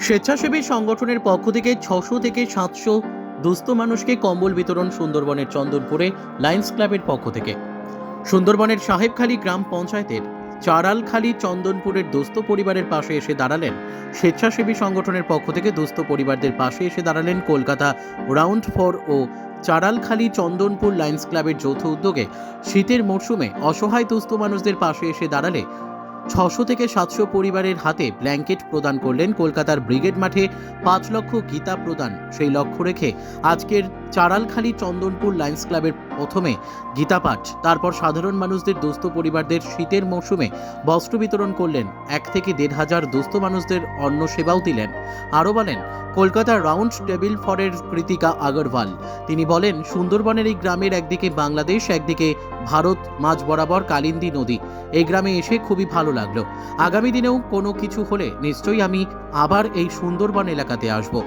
স্বেচ্ছাসেবী সংগঠনের পক্ষ থেকে ছশো থেকে সাতশো দুস্থ মানুষকে কম্বল বিতরণ সুন্দরবনের চন্দনপুরে লায়ন্স ক্লাবের পক্ষ থেকে। সুন্দরবনের সাহেবখালী গ্রাম পঞ্চায়েতের চারালখালী চন্দনপুরের দুস্থ পরিবারের পাশে এসে দাঁড়ালেন স্বেচ্ছাসেবী সংগঠনের পক্ষ থেকে দুস্থ পরিবারদের পাশে এসে দাঁড়ালেন কলকাতা রাউন্ড ফর ও চারালখালী চন্দনপুর লায়ন্স ক্লাবের যৌথ উদ্যোগে শীতের মরশুমে অসহায় দুস্থ মানুষদের পাশে এসে দাঁড়ালে ছশো থেকে সাতশো পরিবারের হাতে ব্ল্যাঙ্কেট প্রদান করলেন কলকাতার ব্রিগেড মাঠে পাঁচ লক্ষ গীতা প্রদান। সেই লক্ষ্য রেখে আজকের চারালখালী চন্দনপুর লায়ন্স ক্লাবের প্রথমে গীতাপাঠ তারপর সাধারণ মানুষদের দুস্থ পরিবারদের শীতের মৌসুমে বস্ত্র বিতরণ করলেন। এক থেকে দেড় হাজার দুস্থ মানুষদের অন্ন সেবাও দিলেন। আরও বলেন কলকাতার রাউন্ড টেবিল ফরের কৃতিকা আগরওয়াল। তিনি বলেন, সুন্দরবনের এই গ্রামের একদিকে বাংলাদেশ, একদিকে ভারত, মাঝ বরাবর কালিন্দী নদী। এই গ্রামে এসে খুবই ভালো লাগল। আগামী দিনেও কোনো কিছু হলে নিশ্চয়ই আমি আবার এই সুন্দরবন এলাকাতে আসব।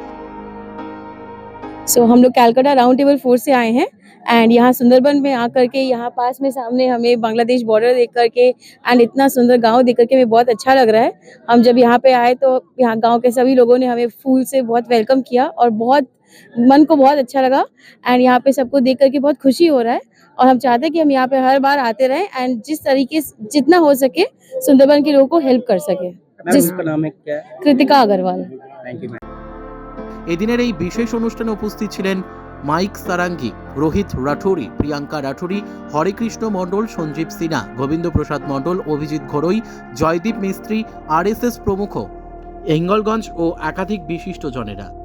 सो हम लोग कैलकाटा राउंड टेबल फोर से आए हैं। एंड यहाँ सुंदरबन में आकर के यहाँ पास में सामने हमें बांग्लादेश बॉर्डर देख करके एंड इतना सुंदर गाँव देख करके हमें बहुत अच्छा लग रहा है। हम जब यहाँ पे आए तो यहाँ गाँव के सभी लोगों ने हमें फूल से बहुत वेलकम किया और बहुत मन को बहुत अच्छा लगा। एंड यहाँ पे सबको देख करके बहुत खुशी हो रहा है। और हम चाहते हैं कि हम यहाँ पे हर बार आते रहें एंड जिस तरीके जितना हो सके सुंदरबन के लोगों को हेल्प कर सके। मैम जिस- उनका नाम है क्या? है कृतिका अग्रवाल। थैंक यू এদিনের এই বিশেষ অনুষ্ঠানে উপস্থিত ছিলেন মাইক সারাঙ্গি, রোহিত রাঠোরি প্রিয়াঙ্কা রাঠোরি হরেকৃষ্ণ মণ্ডল, সঞ্জীব সিনহা গোবিন্দ প্রসাদ মণ্ডল, অভিজিৎ ঘরোই, জয়দীপ মিস্ত্রি, আরএসএস প্রমুখ। এঙ্গলগঞ্জ ও একাধিক বিশিষ্টজনেরা